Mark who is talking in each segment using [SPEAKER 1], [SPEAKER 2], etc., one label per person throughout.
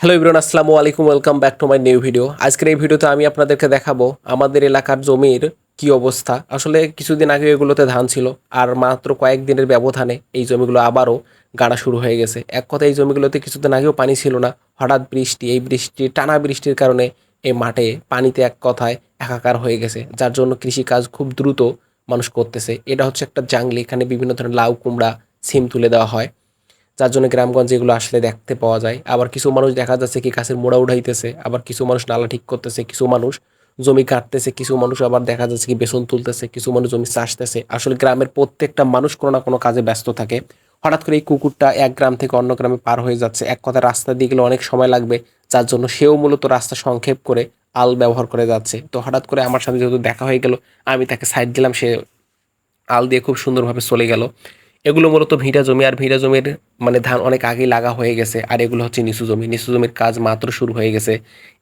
[SPEAKER 1] Hello everyone আসসালামু আলাইকুম welcome back to my new video আজকের এই ভিডিওতে আমি আপনাদেরকে দেখাবো আমাদের এলাকার জমির কি অবস্থা। আসলে কিছুদিন আগে এগুলোতে ধান ছিল, আর মাত্র কয়েকদিনের ব্যবধানে এই জমিগুলো আবারও গাড়া শুরু হয়ে গেছে। এক কথা, এই জমিগুলোতে কিছুদিন আগেও পানি ছিল না। হঠাৎ বৃষ্টি, এই বৃষ্টি, টানা বৃষ্টির কারণে এই মাঠে পানিতে এক কথায় একাকার হয়ে গেছে, যার জন্য কৃষিকাজ খুব দ্রুত মানুষ করতেছে। এটা হচ্ছে একটা জাংলি এখানে বিভিন্ন ধরনের লাউ, কুমড়া, সিম তুলে দেওয়া হয়। যার জন্য গ্রামগঞ্জে এগুলো আসলে দেখতে পাওয়া যায়। আবার কিছু মানুষ দেখা যাচ্ছে কি গাছের মোড়া উঠাইতেছে, আবার কিছু মানুষ নালা ঠিক করতেছে, কিছু মানুষ জমি কাটতেছে, কিছু মানুষ আবার দেখা যাচ্ছে কি বেসন তুলতেছে, কিছু মানুষ জমি চাষতেছে। আসলে গ্রামের প্রত্যেকটা মানুষ কোনো না কোনো কাজে ব্যস্ত থাকে। হঠাৎ করে এই কুকুরটা এক গ্রাম থেকে অন্য গ্রামে পার হয়ে যাচ্ছে। এক কথা রাস্তা দিয়ে গেলে অনেক সময় লাগবে, যার জন্য সেও মূলত রাস্তা সংক্ষেপ করে আল ব্যবহার করে যাচ্ছে। তো হঠাৎ করে আমার সাথে যেহেতু দেখা হয়ে গেল, আমি তাকে সাইড দিলাম, সে আল দিয়ে খুব সুন্দরভাবে চলে গেল। এগুলো মূলত ভিটা জমি, আর ভিটা জমির মানে ধান অনেক আগেই লাগা হয়ে গেছে, আর এগুলো হচ্ছে নিচু জমি। নিচু জমির কাজ মাত্র শুরু হয়ে গেছে।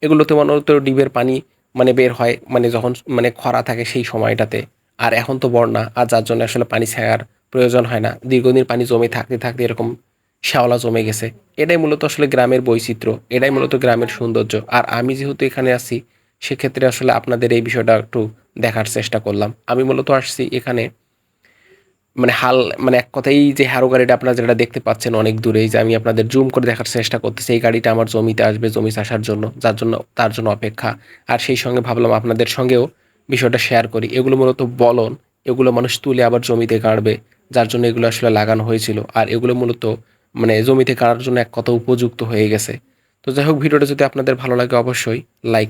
[SPEAKER 1] এগুলোতে মূলত ডিবের পানি মানে বের হয় মানে যখন মানে খরা থাকে সেই সময়টাতে। আর এখন তো বন্যা, আর যার জন্য আসলে পানি ছায়ার প্রয়োজন হয় না। দীর্ঘদিন পানি জমে থাকতে থাকতে এরকম শ্যাওলা জমে গেছে। এটাই মূলত আসলে গ্রামের বৈচিত্র্য, এটাই মূলত গ্রামের সৌন্দর্য। আর আমি যেহেতু এখানে আছি, সেক্ষেত্রে আসলে আপনাদের এই বিষয়টা একটু দেখার চেষ্টা করলাম। আমি মূলত আসছি এখানে মানে হাল মানে এক কথাই যে হ্যারো গাড়িটা আপনারা যেটা দেখতে পাচ্ছেন অনেক দূরে, যে আমি আপনাদের জুম করে দেখার চেষ্টা করতেছি, এই গাড়িটা আমার জমিতে আসবে, জমি চাষার জন্য, যার জন্য, তার জন্য অপেক্ষা। আর সেই সঙ্গে ভাবলাম আপনাদের সঙ্গেও বিষয়টা শেয়ার করি। এগুলো মূলত বলন, এগুলো মানুষ তুলে আবার জমিতে গাড়বে যার জন্য এগুলো আসলে লাগানো হয়েছিল। আর এগুলো মূলত মানে জমিতে কাটার জন্য এক কথা উপযুক্ত হয়ে গেছে। তো যাই হোক, ভিডিওটা যদি আপনাদের ভালো লাগে অবশ্যই লাইক